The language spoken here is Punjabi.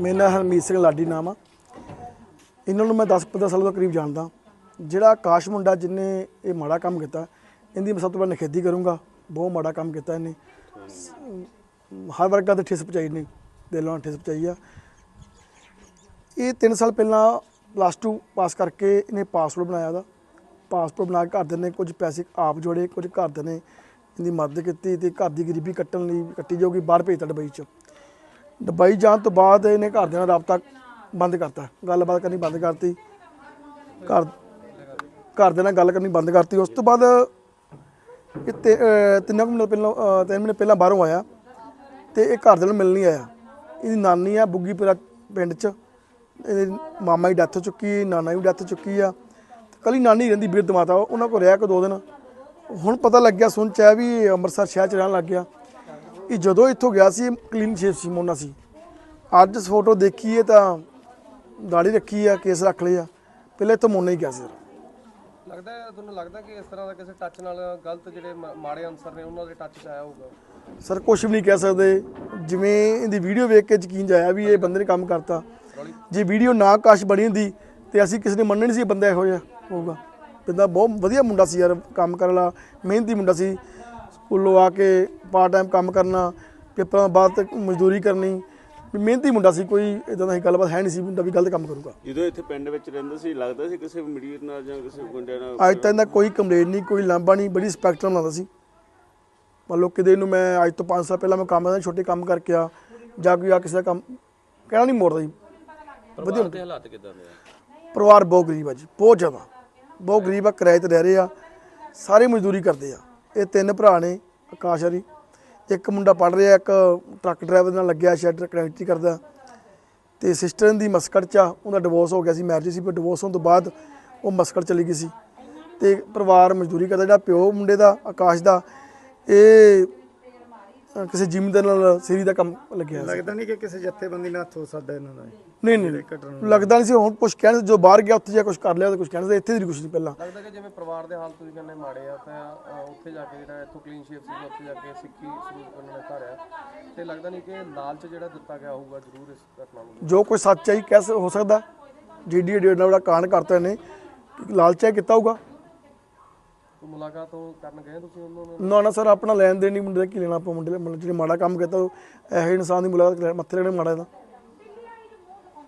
ਮੇਰਾ ਨਾਮ ਹਰਮੀਤ ਸਿੰਘ ਲਾਡੀ ਨਾਮ ਆ। ਇਹਨਾਂ ਨੂੰ ਮੈਂ 10-15 ਸਾਲ ਤੋਂ ਕਰੀਬ ਜਾਣਦਾ। ਜਿਹੜਾ ਆਕਾਸ਼ ਮੁੰਡਾ ਜਿਹਨੇ ਇਹ ਮਾੜਾ ਕੰਮ ਕੀਤਾ, ਇਹਦੀ ਮੈਂ ਸਭ ਤੋਂ ਪਹਿਲਾਂ ਨਿਖੇਧੀ ਕਰੂੰਗਾ। ਬਹੁਤ ਮਾੜਾ ਕੰਮ ਕੀਤਾ ਇਹਨੇ। ਹਰ ਵਰਗਾ ਤੇ ਠਿਸ ਪਹੁੰਚਾਈ ਨੇ ਦਿਲੋਂ ਠਿਸ ਪਹੁੰਚਾਈ ਆ। ਇਹ 3 ਸਾਲ ਪਹਿਲਾਂ ਪਲੱਸ 2 ਪਾਸ ਕਰਕੇ ਇਹਨੇ ਪਾਸਪੋਰਟ ਬਣਾਇਆ ਦਾ ਪਾਸਪੋਰਟ ਬਣਾ ਕੇ ਘਰਦਿਆਂ ਨੇ ਕੁਝ ਪੈਸੇ ਆਪ ਜੋੜੇ, ਕੁਝ ਘਰ ਦੇ ਨੇ ਇਹਦੀ ਮਦਦ ਕੀਤੀ ਤੇ ਘਰ ਦੀ ਗਰੀਬੀ ਕੱਟਣ ਲਈ ਕੱਟੀ ਜਾਊਗੀ, ਬਾਹਰ ਭੇਜਤਾ ਦੁਬਈ ਚ। ਦੁਬਈ ਜਾਣ ਤੋਂ ਬਾਅਦ ਇਹਨੇ ਘਰਦਿਆਂ ਨਾਲ ਰਾਬਤਾ ਬੰਦ ਕਰਤਾ। ਗੱਲਬਾਤ ਕਰਨੀ ਬੰਦ ਕਰਤੀ। ਘਰ, ਘਰਦਿਆਂ ਨਾਲ ਗੱਲ ਕਰਨੀ ਬੰਦ ਕਰਤੀ। ਉਸ ਤੋਂ ਬਾਅਦ ਇਹ ਤੇ- ਅਹ, ਤਿੰਨ ਕੁ ਮਹੀਨੇ ਪਹਿਲਾਂ, ਅਹ, ਤਿੰਨ ਮਹੀਨੇ ਪਹਿਲਾਂ ਬਾਹਰੋਂ ਆਇਆ ਤੇ ਇਹ ਘਰਦਿਆਂ ਨੂੰ ਮਿਲਣ ਨਹੀਂ ਆਇਆ। ਇਹਦੀ ਨਾਨੀ ਆ ਬੁੱਗੀਪੁਰਾ ਪਿੰਡ 'ਚ। ਇਹਦੇ ਮਾਮਾ ਦੀ ਡੈਥ ਹੋ ਚੁੱਕੀ ਨਾਨਾ ਦੀ ਡੈਥ ਹੋ ਚੁੱਕੀ ਆ। ਕੱਲੀ ਨਾਨੀ ਰਹਿੰਦੀ ਬਿਰਧ ਮਾਤਾ ਉਹਨਾਂ ਕੋਲ ਰਿਹਾ ਕੋ ਦੋ ਦਿਨ। ਹੁਣ ਪਤਾ ਲੱਗਿਆ, ਸੁਣ ਚ ਆਇਆ ਵੀ ਇਹ ਅੰਮ੍ਰਿਤਸਰ ਸ਼ਹਿਰ ਚ ਰਹਿਣ ਲੱਗ ਗਿਆ। ਇਹ ਜਦੋਂ ਇੱਥੋਂ ਗਿਆ ਸੀ ਕਲੀਨ ਸ਼ੇਪ ਸੀ ਮੋਨਾ ਸੀ। ਅੱਜ ਫੋਟੋ ਦੇਖੀਏ ਤਾਂ ਦਾੜੀ ਰੱਖੀ ਆ ਕੇਸ ਰੱਖ ਲਏ ਆ। ਪਹਿਲੇ ਇੱਥੋਂ ਮੋਨਾ ਹੀ ਗਿਆ ਸੀ। ਲੱਗਦਾ ਹੈ ਤੁਹਾਨੂੰ ਲੱਗਦਾ ਕਿ ਇਸ ਤਰ੍ਹਾਂ ਦਾ ਕਿਸੇ ਟੱਚ ਨਾਲ ਗਲਤ ਜਿਹੜੇ ਮ- ਮਾੜੇ ਅਨਸਰ ਨੇ ਉਹਨਾਂ ਦੇ ਟੱਚ 'ਚ ਆਇਆ ਹੋਊਗਾ? ਸਰ ਕੁਝ ਵੀ ਨਹੀਂ ਕਹਿ ਸਕਦੇ। ਜਿਵੇਂ ਇਹਦੀ ਵੀਡੀਓ ਵੇਖ ਕੇ ਯਕੀਨ ਜਾਇਆ ਵੀ ਇਹ ਬੰਦੇ ਨੇ ਕੰਮ ਕਰਤਾ। ਜੇ ਵੀਡੀਓ ਨਾ ਕਾਸ਼ ਬਣੀ ਹੁੰਦੀ ਤੇ ਅਸੀਂ ਕਿਸੇ ਨੇ ਮੰਨਣਾ ਨਹੀਂ ਸੀ ਇਹ ਬੰਦਾ ਇਹੋ ਜਿਹਾ ਹੋਊਗਾ। ਬੰਦਾ ਬਹੁਤ ਵਧੀਆ ਮੁੰਡਾ ਸੀ ਯਾਰ ਕੰਮ ਕਰਨ ਵਾਲਾ ਮਿਹਨਤੀ ਮੁੰਡਾ ਸੀ। ਸਕੂਲੋਂ ਆ ਕੇ ਪਾਰਟ ਟਾਈਮ ਕੰਮ ਕਰਨਾ ਪੇਪਰਾਂ ਤੋਂ ਬਾਅਦ ਤੱਕ ਮਜ਼ਦੂਰੀ ਕਰਨੀ। ਮਿਹਨਤੀ ਮੁੰਡਾ ਸੀ ਕੋਈ ਇਦਾਂ ਦਾ ਹੀ ਗੱਲਬਾਤ ਹੈ ਨਹੀਂ ਸੀ ਮੁੰਡਾ ਵੀ ਗਲਤ ਕੰਮ ਕਰੂਗਾ। ਜਦੋਂ ਇੱਥੇ ਪਿੰਡ ਵਿੱਚ ਰਹਿੰਦਾ ਸੀ ਲੱਗਦਾ ਸੀ ਕਿਸੇ ਮੀਡੀਆ ਨਾਲ ਜਾਂ ਕਿਸੇ ਗੁੰਡਿਆਂ ਨਾਲ ਅੱਜ ਤੱਕ ਦਾ ਕੋਈ ਕੰਪਲੇਂਟ ਨਹੀਂ ਕੋਈ ਲਾਂਭਾ ਨਹੀਂ ਬੜੀ ਸਪੈਕਟਰ ਬਣਾਉਂਦਾ ਸੀ। ਮੰਨ ਲਓ ਕਿਤੇ ਨੂੰ ਮੈਂ ਅੱਜ ਤੋਂ 5 ਸਾਲ ਪਹਿਲਾਂ ਮੈਂ ਕੰਮ ਕਰਦਾ ਛੋਟੇ ਕੰਮ ਕਰਕੇ ਆ ਜਾਂ ਕੋਈ ਆ ਕਿਸੇ ਦਾ ਕੰਮ ਕਹਿਣਾ ਨਹੀਂ ਮੋੜਦਾ ਜੀ। ਵਧੀਆ। ਦੇ ਹਾਲਾਤ ਕਿਦਾਂ ਦੇ ਆ? ਪਰਿਵਾਰ ਬਹੁਤ ਗਰੀਬ ਆ ਜੀ ਬਹੁਤ ਜ਼ਿਆਦਾ। ਬਹੁਤ ਗਰੀਬ ਆ ਕਿਰਾਏ ਤੇ ਰਹਿ ਰਹੇ ਆ ਸਾਰੇ ਮਜ਼ਦੂਰੀ ਕਰਦੇ ਆ। ਇਹ ਤਿੰਨ ਭਰਾ ਨੇ, ਆਕਾਸ਼ ਹਰੀ। ਇੱਕ ਮੁੰਡਾ ਪੜ ਰਿਹਾ, ਇੱਕ ਟਰੱਕ ਡਰਾਈਵਰ ਨਾਲ ਲੱਗਿਆ, ਸ਼ੈਡ ਕਨੈਕਟਰੀ ਕਰਦਾ। ਤੇ ਸਿਸਟਰ ਦੀ ਮਸਕਟ ਚ ਆ, ਉਹਦਾ ਡਿਵੋਰਸ ਹੋ ਗਿਆ ਸੀ ਮੈਰਿਜ ਸੀ ਪਰ ਡਿਵੋਰਸ ਹੋਣ ਤੋਂ ਬਾਅਦ ਉਹ ਮਸਕਟ ਚਲੀ ਗਈ ਸੀ। ਤੇ ਪਰਿਵਾਰ ਮਜ਼ਦੂਰੀ ਕਰਦਾ, ਜਿਹੜਾ ਪਿਓ ਮੁੰਡੇ ਦਾ, ਆਕਾਸ਼ ਦਾ, ਇਹ ਕਿਸੇ ਜ਼ਿਮੀਂਦਾਰ ਨਾਲ ਸੇਰੀ ਦਾ ਕੰਮ ਲੱਗਿਆ ਸੀ ਲੱਗਦਾ ਨਹੀਂ ਕਿ ਕਿਸੇ ਜੱਥੇਬੰਦੀ ਨਾਲ ਹੱਥ ਹੋ ਸਕਦਾ ਇਹਨਾਂ ਦਾ ਨਹੀਂ ਨਹੀਂ ਨਹੀਂ। ਲੱਗਦਾ ਨਹੀਂ ਸੀ ਹੁਣ ਕੁਝ ਕਹਿਣ ਜੋ ਬਾਹਰ ਗਿਆ ਉੱਥੇ ਜਾ ਕੁਝ ਕਰ ਲਿਆ ਤਾਂ ਕੁਝ ਕਹਿਣ ਇੱਥੇ ਦੀ ਕੁਝ ਨਹੀਂ ਪਹਿਲਾਂ ਲੱਗਦਾ ਕਿ ਜਿਵੇਂ ਪਰਿਵਾਰ ਦੇ ਹਾਲ ਤੁਸੀਂ ਕਹਿੰਦੇ ਮਾੜੇ ਆ ਤਾਂ ਉੱਥੇ ਜਾ ਕੇ ਜਿਹੜਾ ਇੱਥੋਂ ਕਲੀਨ ਸ਼ੇਪ ਸੀ ਉੱਥੇ ਜਾ ਕੇ ਸਿੱਖੀ ਸਰੂਪ ਉਹਨਾਂ ਨੇ ਧਾਰਿਆ ਤੇ ਲੱਗਦਾ ਨਹੀਂ ਕਿ ਲਾਲਚ ਜਿਹੜਾ ਦਿੱਤਾ ਗਿਆ ਹੋਊਗਾ ਜ਼ਰੂਰ ਇਸ ਘਟਨਾ ਨੂੰ ਜੋ ਕੋਈ ਸੱਚ ਹੈ ਕਹਿ ਹੋ ਸਕਦਾ ਜੀਡੀ ਡੇਢ ਨਾਲ ਬੜਾ ਕਾਂਡ ਕਰਤਾ ਨੇ ਲਾਲਚਾ ਕੀਤਾ ਹੋਊਗਾ ਕੋਈ ਮੁਲਾਕਾਤ ਉਹ ਕਰਨ ਗਏ ਤੁਸੀਂ ਉਹਨਾਂ ਨਾਲ? ਨਾ ਨਾ ਸਰ, ਆਪਣਾ ਲੈਣ ਦੇਣ ਨਹੀਂ ਮੁੰਡੇ ਦਾ ਕੀ ਲੈਣਾ ਆਪਾਂ ਮੁੰਡੇ ਦਾ ਮਤਲਬ ਜਿਹੜੇ ਮਾੜਾ ਕੰਮ ਕੀਤਾ ਉਹ, ਇਹੋ ਜਿਹੇ ਇਨਸਾਨ ਦੀ ਮੁਲਾਕਾਤ ਕਰ- ਮੱਥੇ ਲੱਗਣੇ ਮਾੜਾ ਇਹਦਾ